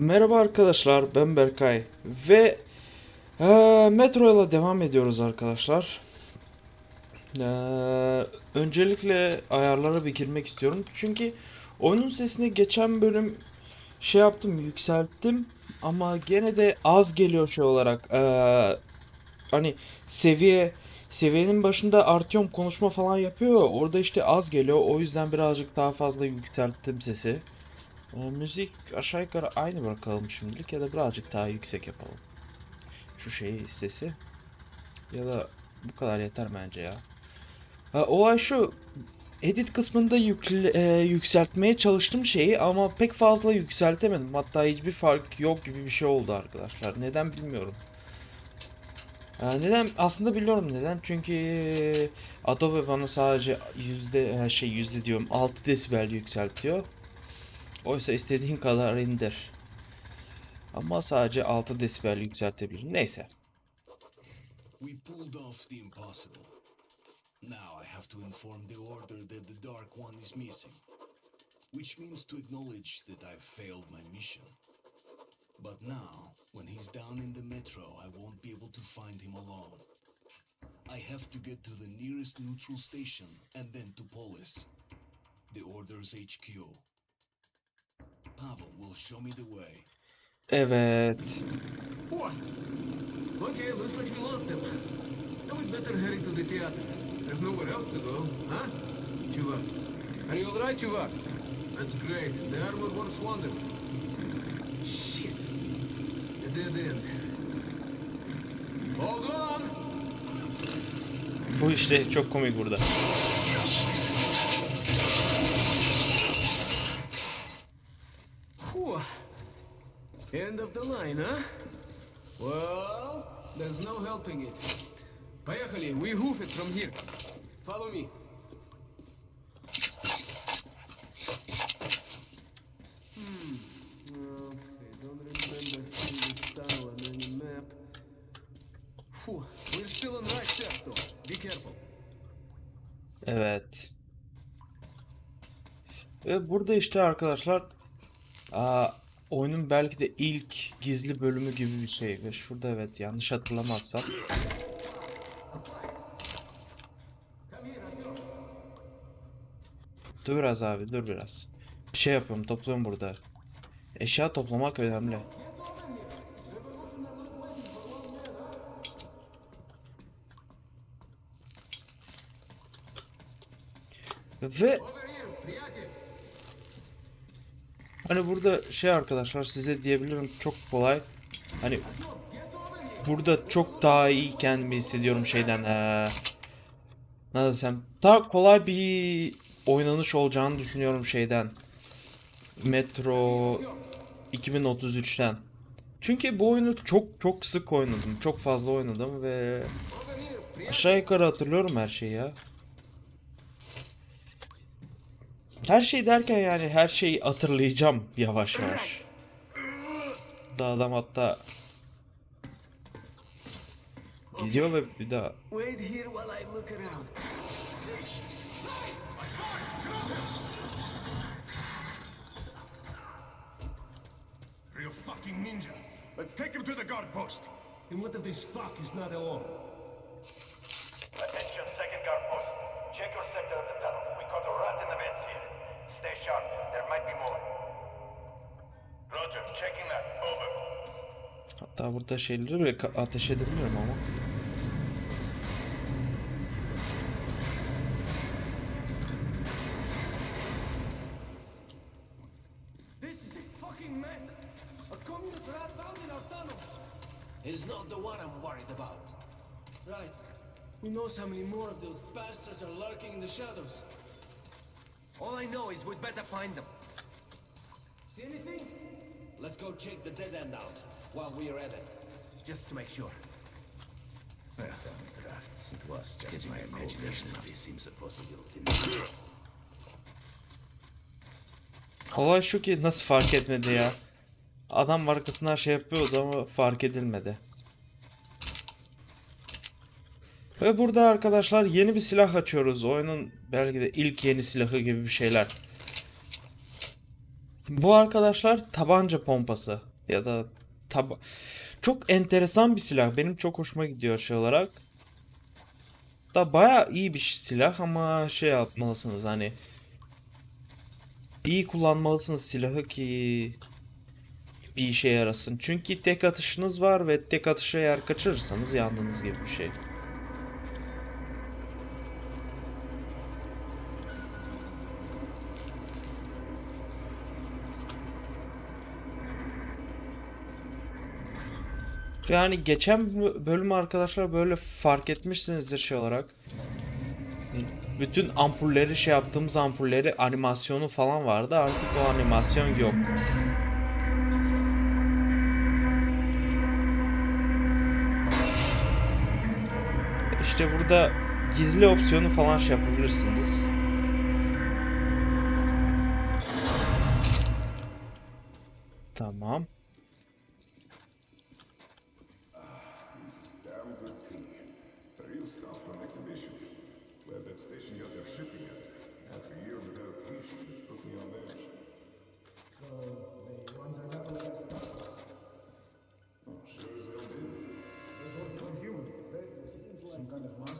Merhaba arkadaşlar, ben Berkay ve eee Metro ile devam ediyoruz arkadaşlar. Eee, öncelikle ayarlara bir girmek istiyorum çünkü oyunun sesini geçen bölüm şey yaptım, yükselttim ama gene de az geliyor şey olarak. Eee, hani seviye seviyenin başında artıyorum konuşma falan yapıyor, orada işte az geliyor. O yüzden birazcık daha fazla yükselttim sesi. E, müzik aşağı yukarı aynı bırakalım şimdilik ya da birazcık daha yüksek yapalım. Şu şeyi sesi. Ya da bu kadar yeter bence ya. Olay şu. Edit kısmında yükle, e, yükseltmeye çalıştım şeyi ama pek fazla yükseltemedim. Hatta hiçbir fark yok gibi bir şey oldu arkadaşlar. Neden bilmiyorum. Ha, neden? Aslında biliyorum neden. Çünkü Adobe bana sadece yüzde her şey yüzde diyorum 6 desibel yükseltiyor. Oysa istediğin kadar indir. Ama sadece 6 desibel yükseltebilir. Neyse. We pulled off the impossible. Now I have to inform the Order that the Dark One is missing. Which means to acknowledge that I've failed my mission. But now, when he's down in the metro, I won't be able to find him alone. I have to get to the nearest neutral station and then to Polis, the Order's HQ. Evet. What? Okay, looks like we lost them. Now we'd better hurry to the theater. There's nowhere else to go, huh? Chuvak. Are you alright, Chuvak? That's great. The armor works wonders. Shit. A dead end. Hold on! Bu işte çok komik burada. Whew. End of the line, huh? Well, there's no helping it. Поехали, we hoof it from here. Follow me. Hmm. Okay, don't remember seeing this tunnel on any map. Phew, we're still on right track though. Be careful. Evet. Ve burada işte arkadaşlar aa, oyunun belki de ilk gizli bölümü gibi bir şey. Ve şurada evet yanlış hatırlamazsam. Dur biraz abi dur biraz. Bir şey yapıyorum topluyorum burada. Eşya toplamak önemli. Ve Hani burada şey arkadaşlar size diyebilirim çok kolay. Hani burada çok daha iyi kendimi hissediyorum şeyden. Ee, nasıl desem daha kolay bir oynanış olacağını düşünüyorum şeyden. Metro 2033'ten. Çünkü bu oyunu çok çok sık oynadım. Çok fazla oynadım ve aşağı yukarı hatırlıyorum her şeyi ya. Her şey derken yani her şeyi hatırlayacağım yavaş yavaş. Da adam hatta gidiyor ve bir daha. Real fucking ninja. Let's take him to the guard post. And what if this fuck is not alone? Attention, hatta burada şeyleri bile ateş edebiliyorum ama. This is a fucking mess! A communist rat found in our tunnels! is not the one I'm worried about. Right. Who knows how many more of those bastards are lurking in the shadows? All I know is we'd better find them. See anything? Let's go check the dead end out while we're at it, just to make sure. Drafts. It was just my imagination. This seems a possibility. Olay şu ki nasıl fark etmedi ya. Adam arkasından şey yapıyordu ama fark edilmedi. Ve burada arkadaşlar yeni bir silah açıyoruz. Oyunun belki de ilk yeni silahı gibi bir şeyler. Bu arkadaşlar tabanca pompası ya da taba çok enteresan bir silah. Benim çok hoşuma gidiyor şey olarak. Da baya iyi bir silah ama şey yapmalısınız hani iyi kullanmalısınız silahı ki bir işe yarasın. Çünkü tek atışınız var ve tek atışı eğer kaçırırsanız yandığınız gibi bir şey. Yani geçen bö- bölüm arkadaşlar böyle fark etmişsinizdir şey olarak. Bütün ampulleri şey yaptığımız ampulleri animasyonu falan vardı. Artık o animasyon yok. İşte burada gizli opsiyonu falan şey yapabilirsiniz. Tamam.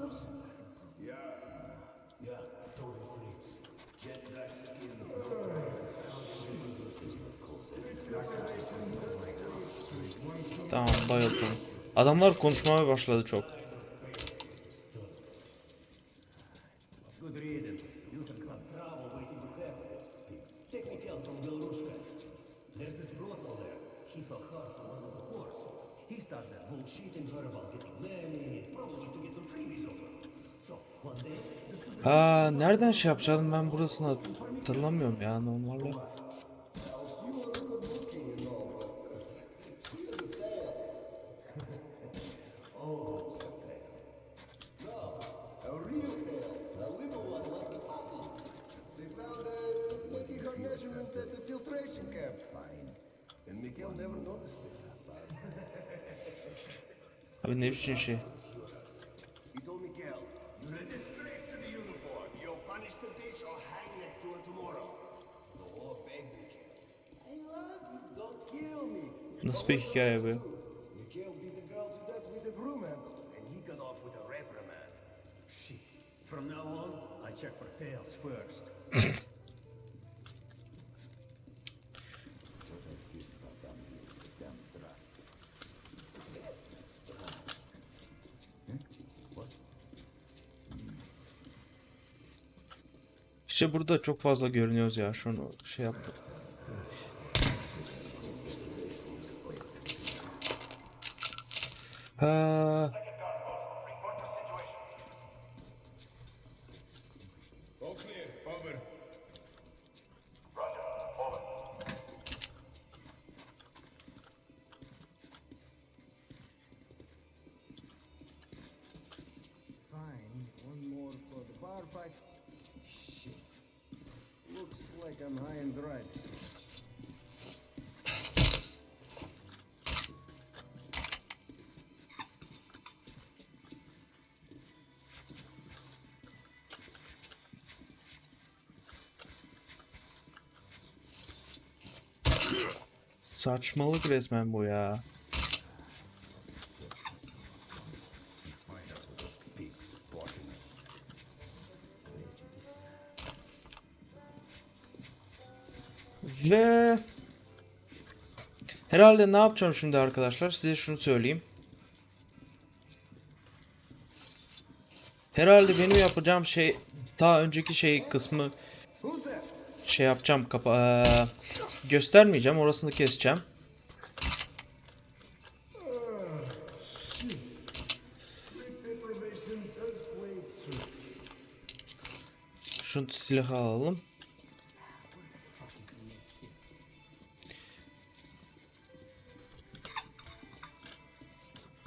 Monsters? Yeah. Yeah, total freaks. Jet black skin. Tamam bayıldım. Adamlar konuşmaya başladı çok. There's this brothel there. He fell hard for one of the whores. He started bullshitting her about getting married, probably to get some freebies of her. So, one day, the stupid Aa nereden şey yapacağım ben burasını hatırlamıyorum ya normalde. Uh. Abi ne biçim şey. Punish the bitch or hang next to her tomorrow. The war begged Miguel. I love you. Don't kill me. Nasıl bir hikaye bu? Miguel beat the girl to death with a broom handle, and he got off with a reprimand. shit. From now on, I check for tails first. İşte burada çok fazla görünüyoruz ya şunu şey yaptım. Ha. Fine. Like I'm high and dry saçmalık resmen bu ya. Ve herhalde ne yapacağım şimdi arkadaşlar? Size şunu söyleyeyim. Herhalde benim yapacağım şey daha önceki şey kısmı şey yapacağım kapa eee, göstermeyeceğim orasını keseceğim. Great deprivation does play its tricks. Şu silahı alalım.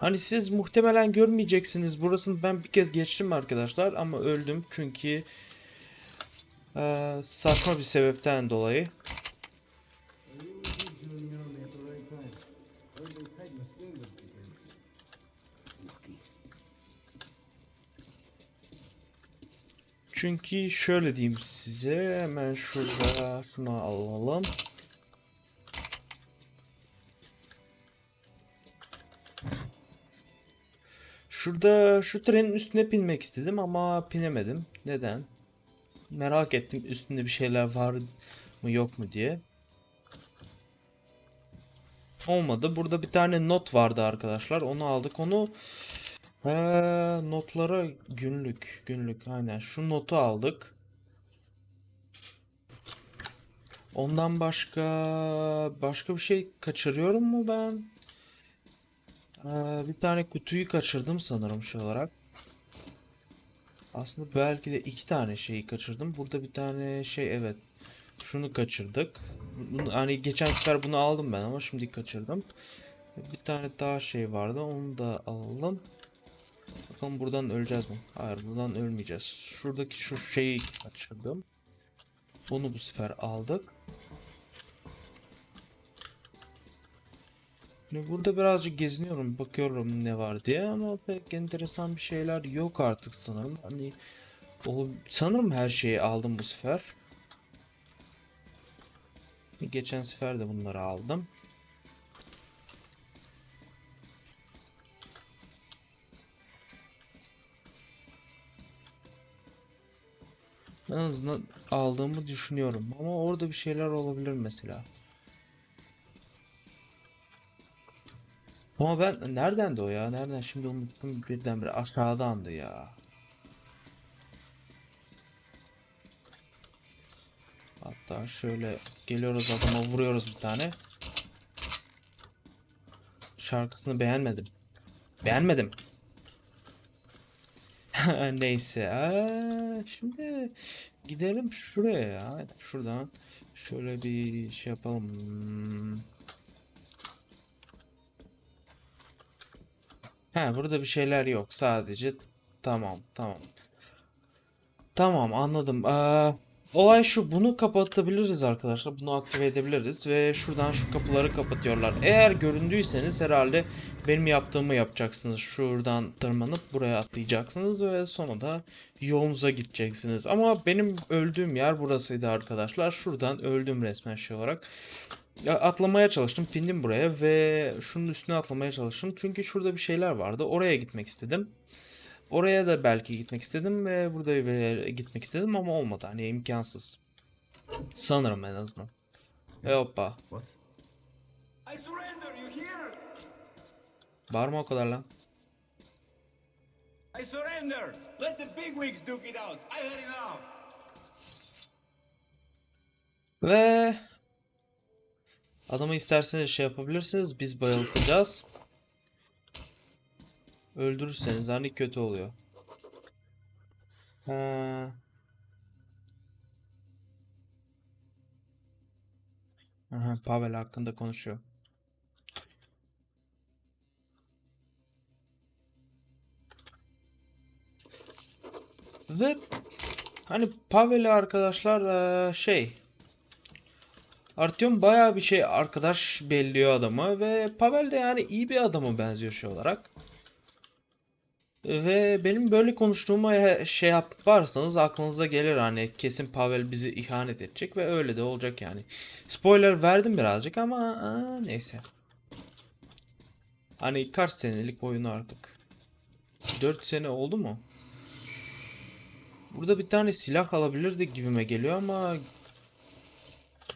Hani siz muhtemelen görmeyeceksiniz. Burasını ben bir kez geçtim arkadaşlar ama öldüm çünkü eee, saçma bir sebepten dolayı. Çünkü şöyle diyeyim size hemen şurada şunu alalım. Şurada şu trenin üstüne binmek istedim ama binemedim. Neden? Merak ettim üstünde bir şeyler var mı yok mu diye. Olmadı. Burada bir tane not vardı arkadaşlar. Onu aldık. Onu Ee, notlara günlük günlük aynen şu notu aldık. Ondan başka başka bir şey kaçırıyorum mu ben? Ee, bir tane kutuyu kaçırdım sanırım şu olarak. Aslında belki de iki tane şeyi kaçırdım. Burada bir tane şey evet. Şunu kaçırdık. Bunu, hani geçen sefer bunu aldım ben ama şimdi kaçırdım. Bir tane daha şey vardı. Onu da alalım. Bakalım buradan öleceğiz mi? Hayır buradan ölmeyeceğiz. Şuradaki şu şeyi kaçırdım. Bunu bu sefer aldık. Şimdi burada birazcık geziniyorum, bakıyorum ne var diye ama pek enteresan bir şeyler yok artık sanırım. Hani o, sanırım her şeyi aldım bu sefer. Geçen sefer de bunları aldım. En azından aldığımı düşünüyorum ama orada bir şeyler olabilir mesela. Ama ben nereden de o ya? Nereden şimdi unuttum birdenbire aşağıdandı ya. Hatta şöyle geliyoruz adama vuruyoruz bir tane. Şarkısını beğenmedim. Beğenmedim. Neyse. Aa, şimdi gidelim şuraya ya. Şuradan şöyle bir şey yapalım. Ha burada bir şeyler yok. Sadece tamam tamam. Tamam anladım. Aa, olay şu. Bunu kapatabiliriz arkadaşlar. Bunu aktive edebiliriz ve şuradan şu kapıları kapatıyorlar. Eğer göründüyseniz herhalde benim yaptığımı yapacaksınız. Şuradan tırmanıp buraya atlayacaksınız ve sonra da yolunuza gideceksiniz. Ama benim öldüğüm yer burasıydı arkadaşlar. Şuradan öldüm resmen şey olarak. Ya atlamaya çalıştım, pindim buraya ve şunun üstüne atlamaya çalıştım. Çünkü şurada bir şeyler vardı. Oraya gitmek istedim. Oraya da belki gitmek istedim ve burada bir gitmek istedim ama olmadı. Hani imkansız. Sanırım en azından. E hoppa. What? I surrender, you hear? Bağırma o kadar lan. I surrender! Let the bigwigs duke it out! I had enough! Ve adamı isterseniz şey yapabilirsiniz. Biz bayıltacağız. Öldürürseniz hani kötü oluyor. Ha. Aha, Pavel hakkında konuşuyor. Ve hani Pavel'i arkadaşlar eee, şey Artyom bayağı bir şey arkadaş belliyor adamı ve Pavel de yani iyi bir adama benziyor şey olarak. Ve benim böyle konuştuğuma şey yaparsanız aklınıza gelir hani kesin Pavel bizi ihanet edecek ve öyle de olacak yani. Spoiler verdim birazcık ama aa, neyse. Hani kaç senelik oyun artık? 4 sene oldu mu? Burada bir tane silah alabilirdik gibime geliyor ama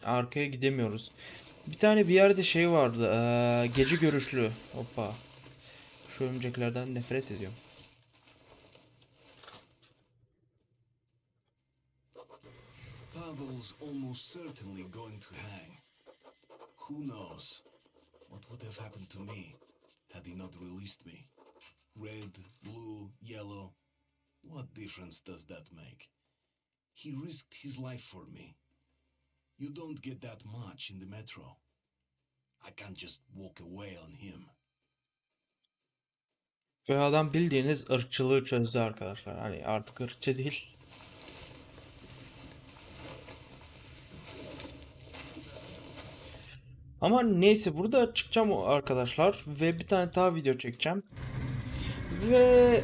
arkaya gidemiyoruz. Bir tane bir yerde şey vardı. eee, gece görüşlü. Hoppa. Şu örümceklerden nefret ediyorum. Pavel's almost certainly going to hang. Who knows what would have happened to me had he not released me? Red, blue, yellow. What difference does that make? He risked his life for me. You don't get that much in the metro. I can't just walk away on him. Ve adam bildiğiniz ırkçılığı çözdü arkadaşlar. Hani artık ırkçı değil. Ama neyse burada çıkacağım arkadaşlar ve bir tane daha video çekeceğim. Ve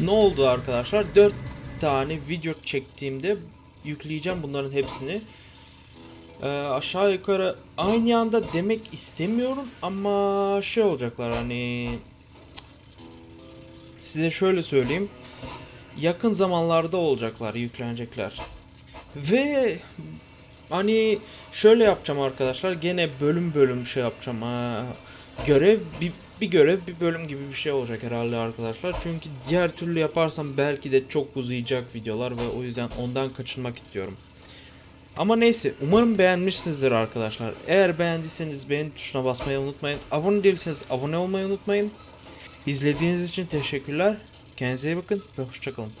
ne oldu arkadaşlar? 4 tane video çektiğimde yükleyeceğim bunların hepsini. Ee, aşağı yukarı aynı anda demek istemiyorum ama şey olacaklar hani size şöyle söyleyeyim. Yakın zamanlarda olacaklar, yüklenecekler. Ve hani şöyle yapacağım arkadaşlar. Gene bölüm bölüm şey yapacağım. Ha, görev bir, bir görev bir bölüm gibi bir şey olacak herhalde arkadaşlar. Çünkü diğer türlü yaparsam belki de çok uzayacak videolar ve o yüzden ondan kaçınmak istiyorum. Ama neyse umarım beğenmişsinizdir arkadaşlar. Eğer beğendiyseniz beğen tuşuna basmayı unutmayın. Abone değilseniz abone olmayı unutmayın. İzlediğiniz için teşekkürler. Kendinize iyi bakın ve hoşçakalın.